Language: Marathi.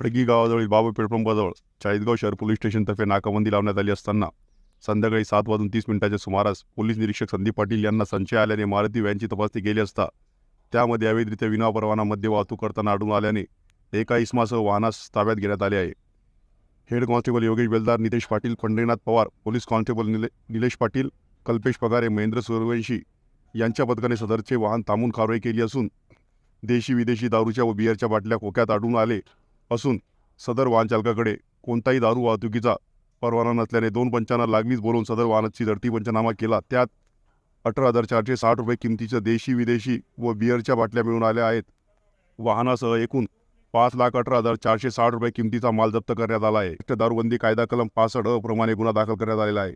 हडगी गावाजवळील बाबा पेट्रोल चाळीसगाव शहर पोलीस स्टेशनतर्फे नाकाबंदी लावण्यात आली असताना संध्याकाळी सात वाजून तीस मिनिटाच्या सुमारास पोलीस निरीक्षक संदीप पाटील यांना संशय आल्याने मारुती व्हॅनची तपासणी केली असता त्यामध्ये अवैधरित्या विनापरवाना परवानामध्ये वाहतूक करताना आढळून आल्याने एका इसमासह वाहनास ताब्यात घेण्यात आले आहे. Head constable Yogesh Beldar Nitesh Patil Pandharinath Pawar police constable निले निलेश पाटील कल्पेश पगारे महेंद्र सूर्यवंशी यांच्या पथकाने सदरचे वाहन थांबून कारवाई केली असून देशी विदेशी दारूच्या व बिअरच्या बाटल्या खोक्यात आढळून आले. असून सदर वाहनचालकाकडे कोणताही दारू वाहतुकीचा परवाना नसल्याने दोन पंचांना लागलीच बोलवून सदर वाहनाची झडती पंचनामा केला. त्यात अठरा हजार चारशे साठ रुपये किमतीच्या देशी विदेशी व बिअरच्या बाटल्या मिळून आल्या आहेत. वाहनासह एकूण पाच लाख अठरा हजार चारशे साठ रुपये किमतीचा माल जप्त करण्यात आला आहे. दारूबंदी कायदा कलम पासष्ट अ प्रमाणे गुन्हा दाखल करण्यात आलेला आहे.